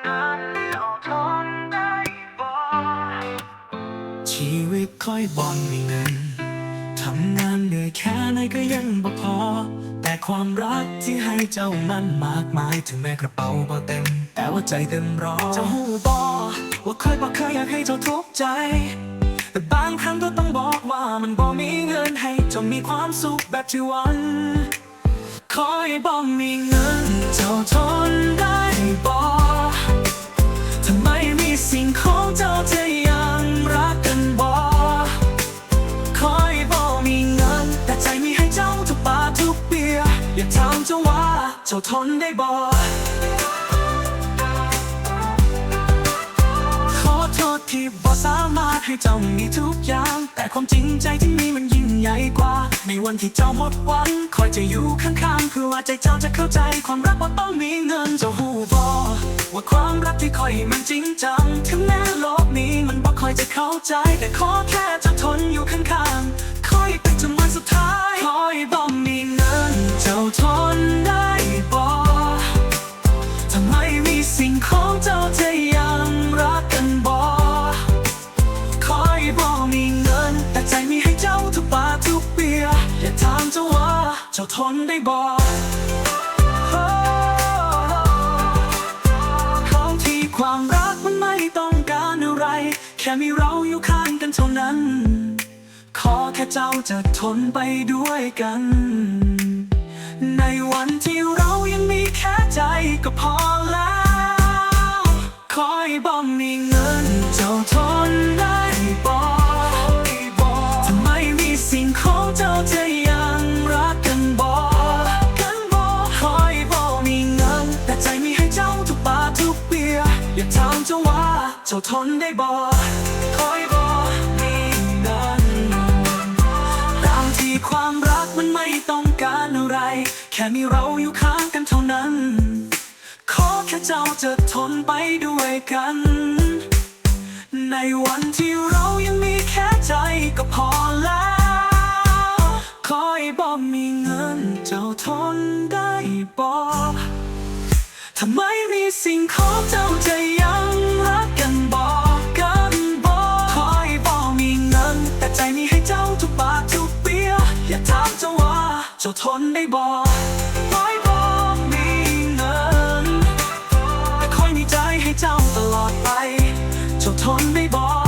เงินเจ้าทนได้บ่ชีวิตค่อยบอนมีเงินทำงานเหนื่อยแค่ไหนก็ยังบ่พอ แต่ความรักที่ให้เจ้ามันมากมายถึงแม้กระเป๋าบ่เต็ม แต่ว่าใจเต็มร้อยเจ้าหูบอว่าเคยบอกเคยอยากให้เจ้าทุกข์ใจแต่บางครั้งก็ต้องบอกว่ามันบ่มีเงินให้เจ้ามีความสุขแบบที่หวันคอยบอกมีเงินเจ้าทน อย่าถามเจ้าว่าเจ้าทนได้บ่ขอโทษที่บ่สามารถให้เจ้ามีทุกอย่าง แต่ความจริงใจที่มีมันยิ่งใหญ่กว่า ในวันที่เจ้าหมดหวังคอยจะอยู่ข้างๆเพื่อว่าใจเจ้าจะเข้าใจความรักบ่ต้องมีเงินเจ้าหูบอว่าความรักที่คอยมันจริงจังถึงแม้โลกนี้มันบ่คอยจะเข้าใจ แต่ขอแค่เจ้าทนอยู่ข้างๆ สิ่งของเจ้าจะยังรักกันบ่คอยบอกมีเงิน แต่ใจมีให้เจ้าทุกบาททุกเบียอย่าถามเจ้าว่าเจ้าทนได้บ่ของที่ความรักมันไม่ต้องการอะไร แค่มีเราอยู่ข้างกันเท่านั้น ขอแค่เจ้าจะทนไปด้วยกัน ในวันที่เรายังมีแค่ใจก็พอ คอยบอกมีเงินเจ้าทนได้บอกทำไมมีสิ่งของเจ้าจะยังรักกันบอกันบอคอยบอกมีเงิน แต่ใจมีให้เจ้าทุกบาทุกเบียอย่าถามเจ้าว่าเจ้าทนได้บอคอยบอกมีเงินตามที่ความรักมันไม่ต้องการอะไร แค่มีเราอยู่ข้างกันเท่านั้น แค่เจ้าจะทนไปด้วยกัน ในวันที่เรายังมีแค่ใจก็พอแล้ว คอยบอกมีเงินเจ้าทนได้บอกทำไมมีสิ่งของเจ้าจะยังรักกันบอกกันบอกคอยบอกมีเงิน แต่ใจมีให้เจ้าทุกบาททุกเบี้ยอย่าถามเจ้าว่าเจ้าทนได้บอก ไปจะทนไม่บอก